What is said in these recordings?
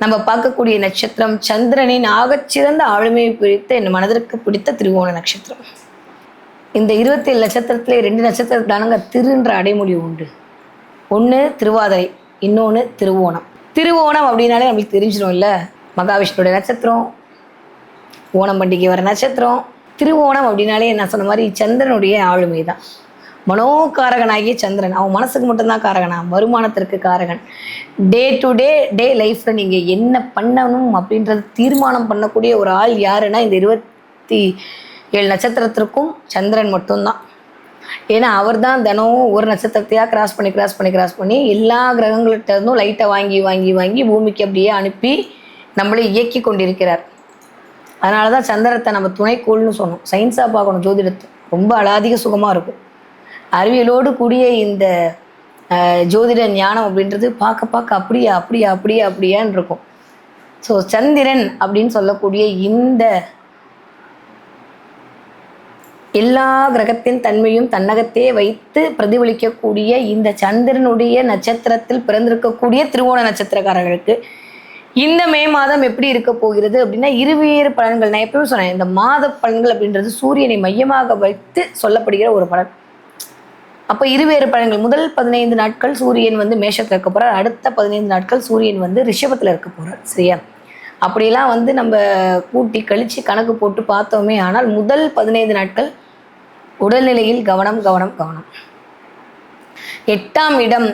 நம்ம பார்க்கக்கூடிய நட்சத்திரம் சந்திரனின் ஆகச்சிறந்த ஆளுமையை பிடித்த என் மனதிற்கு பிடித்த திருவோண நட்சத்திரம். இந்த இருபத்தி ஏழு நட்சத்திரத்திலே ரெண்டு நட்சத்திரத்தானுங்க திருன்ற அடைமொழி உண்டு. ஒன்று திருவாதிரை இன்னொன்று திருவோணம். திருவோணம் அப்படின்னாலே நம்மளுக்கு தெரிஞ்சிடும் இல்லை? மகாவிஷ்ணுடைய நட்சத்திரம் ஓணம் பண்டிகை வர நட்சத்திரம். திருவோணம் அப்படின்னாலே நான் சொன்ன மாதிரி சந்திரனுடைய ஆளுமை தான் மனோகாரகனாகிய சந்திரன். அவன் மனசுக்கு மட்டும்தான் காரகனா? வருமானத்திற்கு காரகன். டே டு டே டே லைஃப்பில் நீங்கள் என்ன பண்ணணும் அப்படின்றத தீர்மானம் பண்ணக்கூடிய ஒரு ஆள் யாருன்னா இந்த இருபத்தி ஏழு நட்சத்திரத்திற்கும் சந்திரன் மட்டும்தான். ஏன்னா அவர் தான் தினமும் ஒரு நட்சத்திரத்தையாக கிராஸ் பண்ணி கிராஸ் பண்ணி கிராஸ் பண்ணி எல்லா கிரகங்கள்கிட்ட இருந்தும் லைட்டை வாங்கி வாங்கி வாங்கி பூமிக்கு அப்படியே அனுப்பி நம்மளை இயக்கி கொண்டிருக்கிறார். அதனால தான் சந்திரத்தை நம்ம துணைக்கோள்னு சொன்னோம். சயின்ஸாக பார்க்கணும் ஜோதிடத்தை. ரொம்ப அலாதிக சுகமாக இருக்கும். அறிவியலோடு கூடிய இந்த ஜோதிட ஞானம் அப்படின்றது பார்க்க பார்க்க அப்படியா அப்படியா அப்படியா அப்படியான்னு இருக்கும். ஸோ சந்திரன் அப்படின்னு சொல்லக்கூடிய இந்த எல்லா கிரகத்தின் தன்மையும் தன்னகத்தே வைத்து பிரதிபலிக்கக்கூடிய இந்த சந்திரனுடைய நட்சத்திரத்தில் பிறந்திருக்கக்கூடிய திருவோண நட்சத்திரக்காரர்களுக்கு இந்த மே மாதம் எப்படி இருக்க போகிறது அப்படின்னா இருவேறு பலன்கள். நான் எப்பவும் சொன்னேன் இந்த மாத பலன்கள் அப்படின்றது சூரியனை மையமாக வைத்து சொல்லப்படுகிற ஒரு பலன். அப்போ இருவேறு பழங்கள். முதல் பதினைந்து நாட்கள் சூரியன் வந்து மேஷத்தில் இருக்க போறார். அடுத்த பதினைந்து நாட்கள் சூரியன் வந்து ரிஷபத்தில் இருக்க போறார். சரியா? அப்படியெல்லாம் வந்து நம்ம கூட்டி கழிச்சு கணக்கு போட்டு பார்த்தோமே ஆனால் முதல் பதினைந்து நாட்கள் உடல்நிலையில் கவனம் கவனம் கவனம். எட்டாம் இடம்.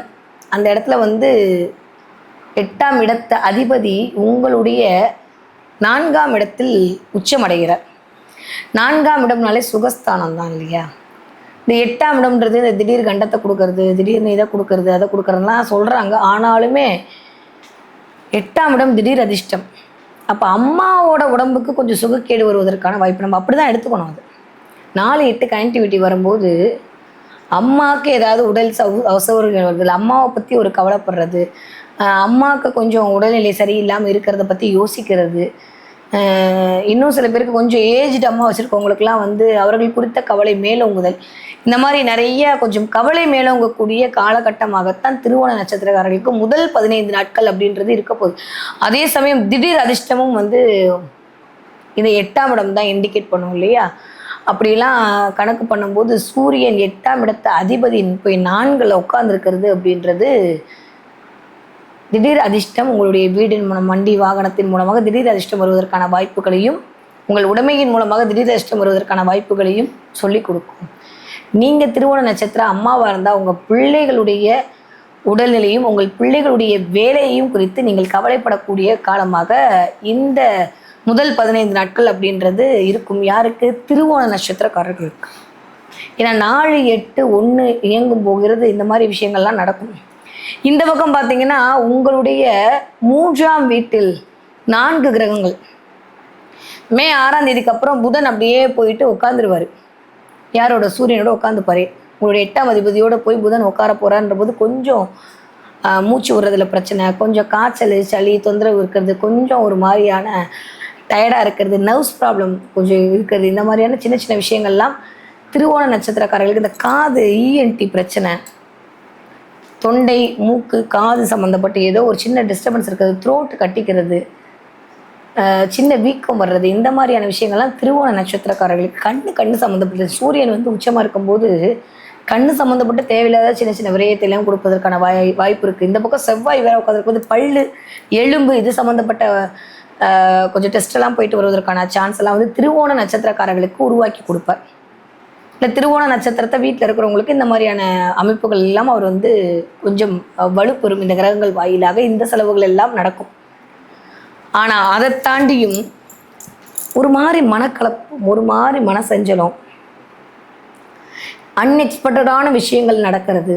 அந்த இடத்துல வந்து எட்டாம் இடத்த அதிபதி உங்களுடைய நான்காம் இடத்தில் உச்சமடைகிறார் நான்காம் இடம்னாலே சுகஸ்தானம் தான் இல்லையா? இந்த எட்டாம் இடம்ன்றது இந்த திடீர் கண்டத்தை கொடுக்கறது திடீர்னு இதை கொடுக்கறது அதை கொடுக்கறதுலாம் சொல்கிறாங்க ஆனாலுமே எட்டாம் இடம் திடீர் அதிர்ஷ்டம். அப்போ அம்மாவோட உடம்புக்கு கொஞ்சம் சுகக்கேடு வருவதற்கான வாய்ப்பு நம்ம அப்படி தான் எடுத்துக்கணும் அது. நாலு எட்டு கனெக்டிவிட்டி வரும்போது அம்மாவுக்கு ஏதாவது உடல் சவு அவசரங்கள் வருது. அம்மாவை பற்றி ஒரு கவலைப்படுறது அம்மாவுக்கு கொஞ்சம் உடல்நிலை சரியில்லாமல் இருக்கிறத பற்றி யோசிக்கிறது இன்னும் சில பேருக்கு கொஞ்சம் ஏஜ்டு அம்மா வச்சுருக்கவங்களுக்குலாம் வந்து அவர்கள் குறித்த கவலை மேலோங்குதல். இந்த மாதிரி நிறைய கொஞ்சம் கவலை மேலோங்கக்கூடிய காலகட்டமாகத்தான் திருவோண நட்சத்திரக்காரர்களுக்கு முதல் பதினைந்து நாட்கள் அப்படின்றது இருக்க போகுது. அதே சமயம் திடீர் அதிர்ஷ்டமும் வந்து இந்த எட்டாம் இடம் தான் இண்டிகேட் பண்ணும் இல்லையா? அப்படிலாம் கணக்கு பண்ணும்போது சூரியன் எட்டாம் இடத்த அதிபதி போய் நான்கில் உட்காந்துருக்கிறது அப்படின்றது திடீர் அதிர்ஷ்டம் உங்களுடைய வீடின் மூலம் வண்டி வாகனத்தின் மூலமாக திடீர் அதிர்ஷ்டம் வருவதற்கான வாய்ப்புகளையும் உங்கள் உடைமையின் மூலமாக திடீர் அதிர்ஷ்டம் வருவதற்கான வாய்ப்புகளையும் சொல்லிக் கொடுக்கும். நீங்கள் திருவோண நட்சத்திரம் அம்மாவாக இருந்தால் உங்கள் பிள்ளைகளுடைய உடல்நிலையும் உங்கள் பிள்ளைகளுடைய வேலையையும் குறித்து நீங்கள் கவலைப்படக்கூடிய காலமாக இந்த முதல் பதினைந்து நாட்கள் அப்படின்றது இருக்கும். யாருக்கு? திருவோண நட்சத்திரக்காரர்களுக்கு. ஏன்னா நாலு எட்டு ஒன்று இயங்கும் போகிறது இந்த மாதிரி விஷயங்கள்லாம் நடக்கும். இந்த பக்கம் பார்த்தீங்கன்னா உங்களுடைய மூன்றாம் வீட்டில் நான்கு கிரகங்கள். மே ஆறாம் தேதிக்கு அப்புறம் புதன் அப்படியே போயிட்டு உட்காந்துருவார் யாரோட? சூரியனோட உட்காந்துப்பாரு உங்களுடைய எட்டாம் அதிபதியோட போய் புதன் உட்கார போகிறான்ற போது கொஞ்சம் மூச்சு விடுறதுல பிரச்சனை கொஞ்சம் காய்ச்சல் சளி தொந்தரவு இருக்கிறது கொஞ்சம் ஒரு மாதிரியான டயர்டாக இருக்கிறது நர்வ்ஸ் ப்ராப்ளம் கொஞ்சம் இருக்கிறது இந்த மாதிரியான சின்ன சின்ன விஷயங்கள்லாம் திருவோண நட்சத்திரக்காரர்களுக்கு இந்த காது இஎன்டி பிரச்சனை தொண்டை மூக்கு காது சம்மந்தப்பட்ட ஏதோ ஒரு சின்ன டிஸ்டர்பன்ஸ் இருக்கிறது த்ரோட் கட்டிக்கிறது சின்ன வீக்கம் வர்றது இந்த மாதிரியான விஷயங்கள்லாம் திருவோண நட்சத்திரக்காரர்களுக்கு கண்ணு கண்ணு சம்மந்தப்பட்டது சூரியன் வந்து உச்சமாக இருக்கும்போது கண்ணு சம்மந்தப்பட்ட தேவையில்லாத சின்ன சின்ன விரயத்தையெல்லாம் கொடுப்பதற்கான வாய் வாய்ப்பு இருக்குது இந்த பக்கம் செவ்வாய் வேற உட்காந்துருக்கும் போது பல்லு எலும்பு இது சம்மந்தப்பட்ட கொஞ்சம் டெஸ்ட் எல்லாம் போயிட்டு வருவதற்கான சான்ஸ் எல்லாம் வந்து திருவோண நட்சத்திரக்காரர்களுக்கு உருவாக்கி கொடுப்பார். இல்லை திருவோண நட்சத்திரத்தை வீட்டில் இருக்கிறவங்களுக்கு இந்த மாதிரியான அமைப்புகள் எல்லாம் அவர் வந்து கொஞ்சம் வலுப்பெறும் இந்த கிரகங்கள் வாயிலாக இந்த செலவுகள் எல்லாம் நடக்கும். ஆனால் அதை தாண்டியும் ஒரு மாதிரி மனக்கலப்பு ஒரு மாதிரி மனசஞ்சலம் அன்எக்ஸ்பெக்டடான விஷயங்கள் நடக்கிறது.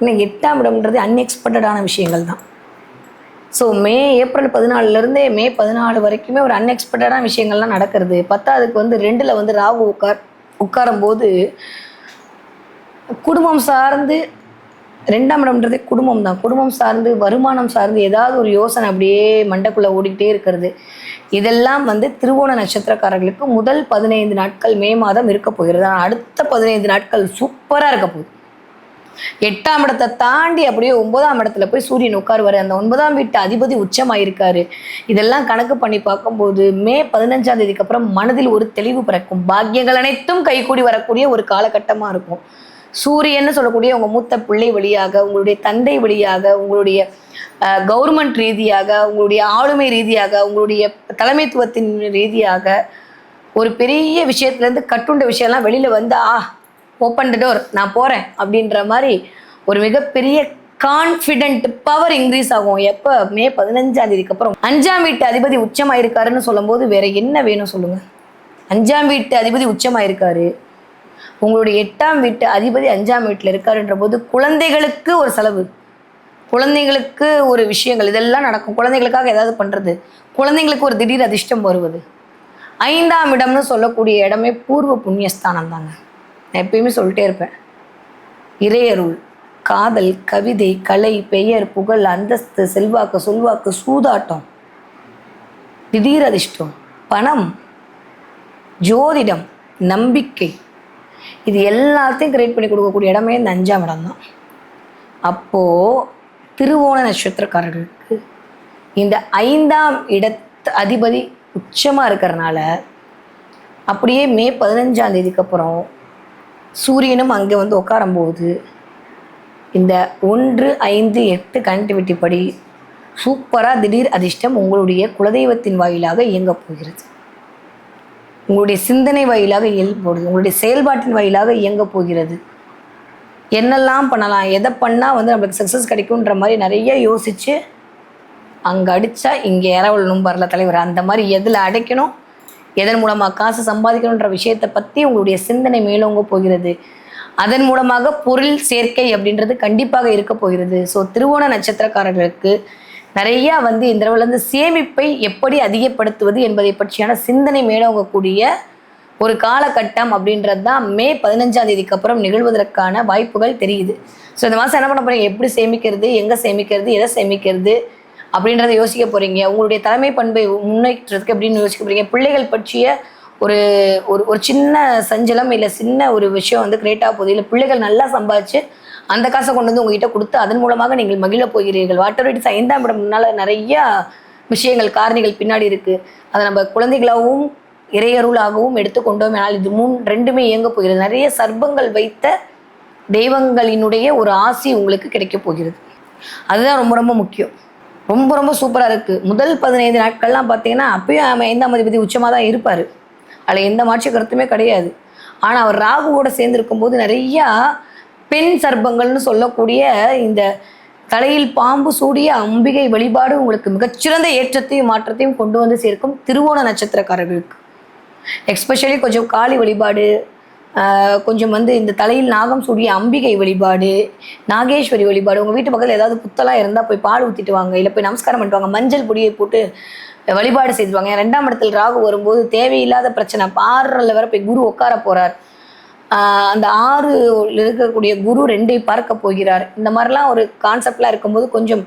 இன்னும் எட்டாம் இடம்ன்றது அன்எக்ஸ்பெக்டடான விஷயங்கள் தான். ஸோ மே ஏப்ரல் பதினாலுலேருந்தே மே பதினாலு வரைக்குமே ஒரு அன்எக்ஸ்பெக்டடான விஷயங்கள்லாம் நடக்கிறது. பத்தாவதுக்கு வந்து ரெண்டில் வந்து ராகு உட்கார் உட்காரும்போது குடும்பம் சார்ந்து ரெண்டாம் இடம்ன்றது குடும்பம் தான். குடும்பம் சார்ந்து வருமானம் சார்ந்து ஏதாவது ஒரு யோசனை அப்படியே மண்டக்குள்ளே ஓடிக்கிட்டே இருக்கிறது. இதெல்லாம் வந்து திருவோண நட்சத்திரக்காரர்களுக்கு முதல் பதினைந்து நாட்கள் மே மாதம் இருக்க போகிறது. ஆனால் அடுத்த பதினைந்து நாட்கள் சூப்பராக இருக்க போகுது. எட்டாம் இடத்தை தாண்டி அப்படியே ஒன்பதாம் இடத்துல போய் சூரியன் உட்காருவாரு. அந்த ஒன்பதாம் வீட்டு அதிபதி உச்சமாயிருக்காரு. இதெல்லாம் கணக்கு பண்ணி பார்க்கும்போது மே பதினஞ்சாம் தேதிக்கு அப்புறம் மனதில் ஒரு தெளிவு பிறக்கும். பாக்கியங்கள் அனைத்தும் கைகூடி வரக்கூடிய ஒரு காலகட்டமா இருக்கும். சூரியன்னு சொல்லக்கூடிய உங்க மூத்த பிள்ளை வழியாக உங்களுடைய தந்தை வழியாக உங்களுடைய கவர்மெண்ட் ரீதியாக உங்களுடைய ஆளுமை ரீதியாக உங்களுடைய தலைமைத்துவத்தின் ரீதியாக ஒரு பெரிய விஷயத்துலேருந்து கட்டுண்ட விஷயம்லாம் வெளியில் வந்து ஆ ஓப்பன் த டோர் நான் போகிறேன் அப்படின்ற மாதிரி ஒரு மிகப்பெரிய கான்ஃபிடென்ட் பவர் இன்க்ரீஸ் ஆகும். எப்போ? மே பதினஞ்சாம் தேதிக்கு அப்புறம். அஞ்சாம் வீட்டு அதிபதி உச்சமாயிருக்காருன்னு சொல்லும்போது வேற என்ன வேணும் சொல்லுங்க? அஞ்சாம் வீட்டு அதிபதி உச்சமாயிருக்காரு. உங்களுடைய எட்டாம் வீட்டு அதிபதி அஞ்சாம் வீட்டில் இருக்காருன்ற போது குழந்தைகளுக்கு ஒரு செலவு. குழந்தைங்களுக்கு ஒரு விஷயங்கள் இதெல்லாம் நடக்கும். குழந்தைகளுக்காக ஏதாவது பண்ணுறது குழந்தைங்களுக்கு ஒரு திடீர் அதிர்ஷ்டம் வருவது. ஐந்தாம் இடம்னு சொல்லக்கூடிய இடமே பூர்வ புண்ணியஸ்தானம் தாங்க. நான் எப்பயுமே சொல்லிட்டே இருப்பேன். இறையருள் காதல் கவிதை கலை பெயர் புகழ் அந்தஸ்து செல்வாக்கு சொல்வாக்கு சூதாட்டம் திடீர் அதிர்ஷ்டம் பணம் ஜோதிடம் நம்பிக்கை இது எல்லாத்தையும் கிரியேட் பண்ணி கொடுக்கக்கூடிய இடமே இந்த அஞ்சாம் இடம் தான். அப்போது திருவோண நட்சத்திரக்காரர்களுக்கு இந்த ஐந்தாம் இடத்து அதிபதி உச்சமாக இருக்கிறனால அப்படியே மே பதினஞ்சாம் தேதிக்கு அப்புறம் சூரியனும் அங்கே வந்து உட்காரும்போது இந்த ஒன்று ஐந்து எட்டு கனெக்டிவிட்டி படி சூப்பராக திடீர் அதிர்ஷ்டம் உங்களுடைய குலதெய்வத்தின் வாயிலாக இயங்கப் போகிறது. உங்களுடைய சிந்தனை வாயிலாக இயல்பு போகுது உங்களுடைய செயல்பாட்டின் வாயிலாக இயங்கப் போகிறது. என்னெல்லாம் பண்ணலாம் எதை பண்ணால் வந்து நம்மளுக்கு சக்ஸஸ் கிடைக்குன்ற மாதிரி நிறைய யோசித்து அங்கே அடித்தா இங்கே இரவலணும் வரல தலைவர் அந்த மாதிரி எதில் அடைக்கணும்? எதன் மூலமாக காசு சம்பாதிக்கணுன்ற விஷயத்தை பற்றி உங்களுடைய சிந்தனை மேலோங்க போகிறது. அதன் மூலமாக பொருள் சேர்க்கை அப்படின்றது கண்டிப்பாக இருக்க போகிறது. ஸோ திருவோண நட்சத்திரக்காரர்களுக்கு நிறையா வந்து இந்த இருந்து சேமிப்பை எப்படி அதிகப்படுத்துவது என்பதை பற்றியான சிந்தனை மேலோங்கக்கூடிய ஒரு காலகட்டம் அப்படின்றது தான் மே பதினஞ்சாம் தேதிக்கு அப்புறம் நிகழ்வதற்கான வாய்ப்புகள் தெரியுது. ஸோ இந்த மாதம் என்ன பண்ண போகிறீங்க எப்படி சேமிக்கிறது? எங்கே சேமிக்கிறது? எதை சேமிக்கிறது? அப்படின்றத யோசிக்க போறீங்க. உங்களுடைய தலைமை பண்பை முன்னேற்றத்துக்கு அப்படின்னு யோசிக்க போறீங்க. பிள்ளைகள் பற்றிய ஒரு ஒரு ஒரு சின்ன சஞ்சலம் இல்லை சின்ன ஒரு விஷயம் வந்து கிரியேட் ஆக போகுது. இல்லை பிள்ளைகள் நல்லா சம்பாதிச்சு அந்த காசை கொண்டு வந்து உங்ககிட்ட கொடுத்து அதன் மூலமாக நீங்கள் மகிழ போகிறீர்கள். வாட்டர் ரைட்ஸ் ஐந்தாம் இடம் முன்னால் நிறைய விஷயங்கள் காரணிகள் பின்னாடி இருக்குது அதை நம்ம குழந்தைகளாகவும் இறையருளாகவும் எடுத்துக்கொண்டோம் ஆனால் இது மூணு ரெண்டுமே இயங்க போகிறது. நிறைய சர்ப்பங்கள் வைத்த தெய்வங்களினுடைய ஒரு ஆசி உங்களுக்கு கிடைக்க போகிறது. அதுதான் ரொம்ப ரொம்ப முக்கியம். ரொம்ப ரொம்ப சூப்பராக இருக்குது முதல் பதினைந்து நாட்கள்லாம் பார்த்தீங்கன்னா அப்பயும் அவன் ஐந்தாம் அதிபதி உச்சமாக தான் இருப்பார். அதில் எந்த மாற்று கருத்துமே கிடையாது. ஆனால் அவர் ராகுவோட சேர்ந்துருக்கும் போது நிறையா பெண் சர்ப்பங்கள்னு சொல்லக்கூடிய இந்த தலையில் பாம்பு சூடிய அம்பிகை வழிபாடு உங்களுக்கு மிகச்சிறந்த ஏற்றத்தையும் மாற்றத்தையும் கொண்டு வந்து சேர்க்கும் திருவோண நட்சத்திரக்காரர்களுக்கு. எக்ஸ்பெஷலி கொஞ்சம் காளி வழிபாடு கொஞ்சம் வந்து இந்த தலையில் நாகம் சூடிய அம்பிகை வழிபாடு நாகேஸ்வரி வழிபாடு உங்கள் வீட்டு பக்கத்தில் ஏதாவது புத்தலாம் இருந்தால் போய் பால் ஊற்றிட்டு வாங்க இல்லை போய் நமஸ்காரம் பண்ணிட்டு மஞ்சள் பொடியை போட்டு வழிபாடு செய்துவாங்க ரெண்டாம் இடத்தில் ராகு வரும்போது தேவையில்லாத பிரச்சனை பாடுறல வர போய் குரு உட்கார போகிறார் அந்த ஆறு இருக்கக்கூடிய குரு ரெண்டை பார்க்க போகிறார். இந்த மாதிரிலாம் ஒரு கான்செப்ட்லாம் இருக்கும்போது கொஞ்சம்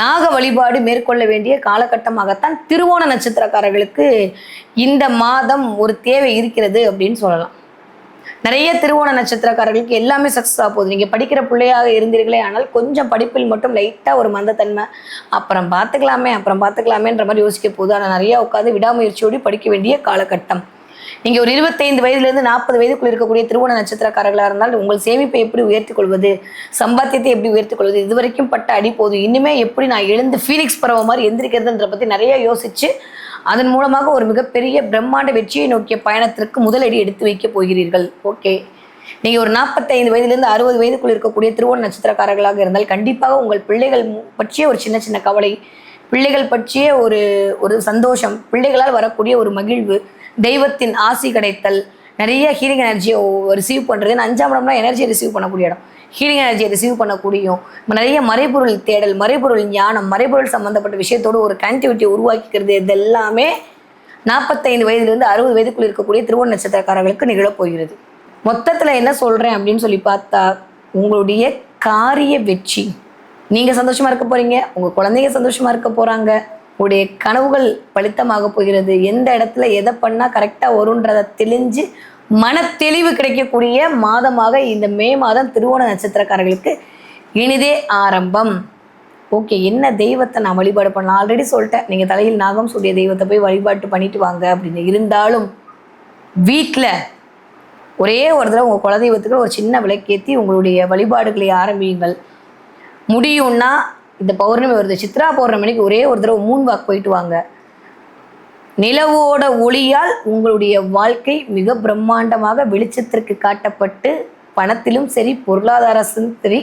நாக வழிபாடு மேற்கொள்ள வேண்டிய காலகட்டமாகத்தான் திருவோண நட்சத்திரக்காரர்களுக்கு இந்த மாதம் ஒரு தேவை இருக்கிறது அப்படின்னு சொல்லலாம். நிறைய திருவோண நட்சத்திரக்காரர்களுக்கு எல்லாமே சக்ஸஸ் ஆக போகுது. நீங்கள் படிக்கிற பிள்ளையாக இருந்தீர்களே ஆனால் கொஞ்சம் படிப்பில் மட்டும் லைட்டாக ஒரு மந்தத்தன்மை. அப்புறம் பார்த்துக்கலாமே அப்புறம் பார்த்துக்கலாமேன்ற மாதிரி யோசிக்க போகுது. ஆனால் நிறையா உட்காந்து விடாமுயற்சியோடு படிக்க வேண்டிய காலகட்டம். நீங்கள் ஒரு இருபத்தைந்து வயதுலேருந்து நாற்பது வயதுக்குள் இருக்கக்கூடிய திருவோண நட்சத்திரக்காரர்களாக இருந்தால் உங்கள் சேமிப்பை எப்படி உயர்த்திக் கொள்வது சம்பாத்தியத்தை எப்படி உயர்த்தி கொள்வது இது வரைக்கும் பட்ட அடி போதும். இனிமே எப்படி நான் எழுந்து ஃபீனிக்ஸ் பறவை மாதிரி எந்திரிக்கிறதுன்ற பற்றி நிறைய யோசிச்சு அதன் மூலமாக ஒரு மிகப்பெரிய பிரம்மாண்ட வெற்றியை நோக்கிய பயணத்திற்கு முதலடி எடுத்து வைக்க போகிறீர்கள். ஓகே. நீங்கள் ஒரு நாற்பத்தைந்து வயதிலிருந்து அறுபது வயதுக்குள் இருக்கக்கூடிய திருவோண நட்சத்திரக்காரர்களாக இருந்தால் கண்டிப்பாக உங்கள் பிள்ளைகள் பற்றிய ஒரு சின்ன சின்ன கவலை பிள்ளைகள் பற்றிய ஒரு ஒரு சந்தோஷம் பிள்ளைகளால் வரக்கூடிய ஒரு மகிழ்வு தெய்வத்தின் ஆசி கிடைத்தல் நிறைய ஹீலிங் எனர்ஜியை ரிசீவ் பண்ணுறது அஞ்சாம் இடம்னா எனர்ஜியை ரிசீவ் பண்ணக்கூடிய இடம். ஹீலிங் எனர்ஜியை ரிசீவ் பண்ணக்கூடியும். நிறைய மறைபொருள் தேடல் மறைபொருள் ஞானம் மறைபொருள் சம்மந்தப்பட்ட விஷயத்தோடு ஒரு கனெக்டிவிட்டியை உருவாக்கிக்கிறது இது எல்லாமே நாற்பத்தைந்து வயதிலிருந்து அறுபது வயதுக்குள் இருக்கக்கூடிய திருவோண நட்சத்திரக்காரர்களுக்கு நிகழப்போகிறது மொத்தத்தில் என்ன சொல்கிறேன் அப்படின்னு சொல்லி பார்த்தா உங்களுடைய காரிய வெற்றி. நீங்கள் சந்தோஷமாக இருக்க போகிறீங்க உங்கள் குழந்தைங்க சந்தோஷமாக இருக்க போகிறாங்க உங்களுடைய கனவுகள் பலித்தமாக போகிறது எந்த இடத்துல எதை பண்ணால் கரெக்டாக வருன்றதை தெளிஞ்சு மன தெளிவு கிடைக்கக்கூடிய மாதமாக இந்த மே மாதம் திருவோண நட்சத்திரக்காரர்களுக்கு இனிதே ஆரம்பம். ஓகே என்ன தெய்வத்தை நான் வழிபாடு பண்ணலாம்? ஆல்ரெடி சொல்லிட்டேன். நீங்கள் தலையில் நாகம் சூடிய தெய்வத்தை போய் வழிபாட்டு பண்ணிட்டு வாங்க அப்படின்னு. இருந்தாலும் வீட்டில் ஒரே ஒரு தடவை உங்கள் குலதெய்வத்துக்கு ஒரு சின்ன விளக்கேற்றி உங்களுடைய வழிபாடுகளை ஆரம்பியுங்கள். முடியும்னா இந்த பௌர்ணமி வருது. சித்ரா பௌர்ணமிக்கு ஒரே ஒரு தடவை மூன் வாக் போயிட்டு வாங்க. நிலவோட ஒளியால் உங்களுடைய வாழ்க்கை மிக பிரம்மாண்டமாக வெளிச்சத்திற்கு காட்டப்பட்டு பணத்திலும் சரி பொருளாதாரத்திலும் சரி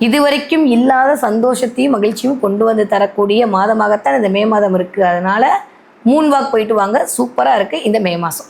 இதுவரைக்கும் இல்லாத சந்தோஷத்தையும் மகிழ்ச்சியும் கொண்டு வந்து தரக்கூடிய மாதமாகத்தான் இந்த மே மாதம் இருக்குது அதனால் மூன் வாக் போயிட்டு வாங்க. சூப்பராக இருக்குது இந்த மே மாதம்.